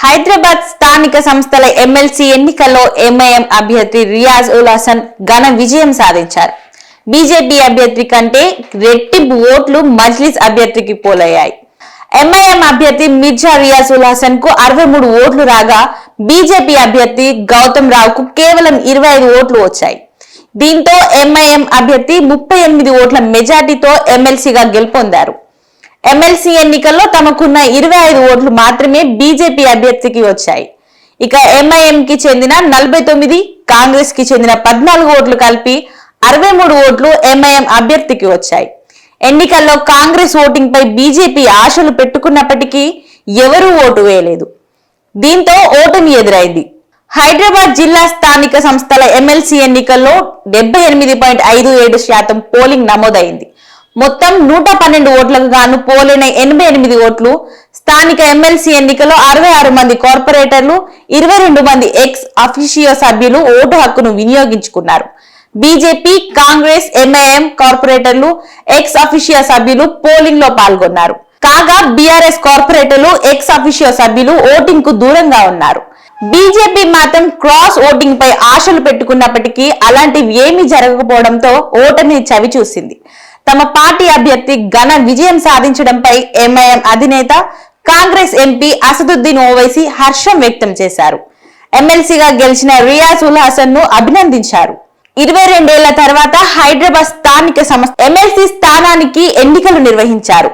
హైదరాబాద్ స్థానిక సంస్థల ఎమ్మెల్సీ ఎన్నికల్లో ఎంఐఎం అభ్యర్థి రియాజ్ ఉల్ హసన్ ఘన విజయం సాధించారు. బీజేపీ అభ్యర్థి కంటే రెట్టింపు ఓట్లు మజ్లిస్ అభ్యర్థికి పోలయ్యాయి. ఎంఐఎం అభ్యర్థి మిర్జా రియాజ్ ఉల్ హసన్కు అరవై మూడు ఓట్లు రాగా బీజేపీ అభ్యర్థి గౌతమ్ రావుకు కేవలం ఇరవై ఐదు ఓట్లు వచ్చాయి. దీంతో ఎంఐఎం అభ్యర్థి ముప్పై ఎనిమిది ఓట్ల మెజార్టీతో ఎమ్మెల్సీగా గెలుపొందారు. ఎమ్మెల్సీ ఎన్నికల్లో తమకున్న ఇరవై ఐదు ఓట్లు మాత్రమే బీజేపీ అభ్యర్థికి వచ్చాయి. ఇక ఎంఐఎం కి చెందిన నలభై తొమ్మిది కాంగ్రెస్కి చెందిన పద్నాలుగు ఓట్లు కలిపి అరవై మూడు ఓట్లు ఎంఐఎం అభ్యర్థికి వచ్చాయి. ఎన్నికల్లో కాంగ్రెస్ ఓటింగ్ పై బీజేపీ ఆశలు పెట్టుకున్నప్పటికీ ఎవరూ ఓటు వేయలేదు. దీంతో ఓటమి ఎదురైంది. హైదరాబాద్ జిల్లా స్థానిక సంస్థల ఎమ్మెల్సీ ఎన్నికల్లో డెబ్బై ఎనిమిది పాయింట్ ఐదు ఏడు శాతం పోలింగ్ నమోదైంది. మొత్తం నూట పన్నెండు ఓట్లకు గాను పోలైన ఎనభై ఎనిమిది ఓట్లు స్థానిక ఎమ్మెల్సీ ఎన్నికల్లో అరవై ఆరు మంది కార్పొరేటర్లు ఇరవై రెండు మంది ఎక్స్ అఫీషియో సభ్యులు ఓటు హక్కును వినియోగించుకున్నారు. బీజేపీ కాంగ్రెస్ ఎంఐఎం కార్పొరేటర్లు ఎక్స్ అఫీషియో సభ్యులు పోలింగ్లో పాల్గొన్నారు. కాగా బీఆర్ఎస్ కార్పొరేటర్లు ఎక్స్ అఫీషియో సభ్యులు ఓటింగ్కు దూరంగా ఉన్నారు. బీజేపీ మాత్రం క్రాస్ ఓటింగ్ పై ఆశలు పెట్టుకున్నప్పటికీ అలాంటివి ఏమీ జరగకపోవడంతో ఓటమి చవి చూసింది తమ పార్టీ అభ్యర్థి ఘన విజయం సాధించడంపై ఎంఐఎం అధినేత కాంగ్రెస్ ఎంపీ అసదుద్దీన్ ఓవైసీ హర్షం వ్యక్తం చేశారు. ఎమ్మెల్సీగా గెలిచిన రియాజ్ ఉల్ హసన్ను అభినందించారు. ఇరవై రెండేళ్ళ తర్వాత హైదరాబాద్ స్థానిక సంస్థ ఎమ్మెల్సీ స్థానానికి ఎన్నికలు నిర్వహించారు.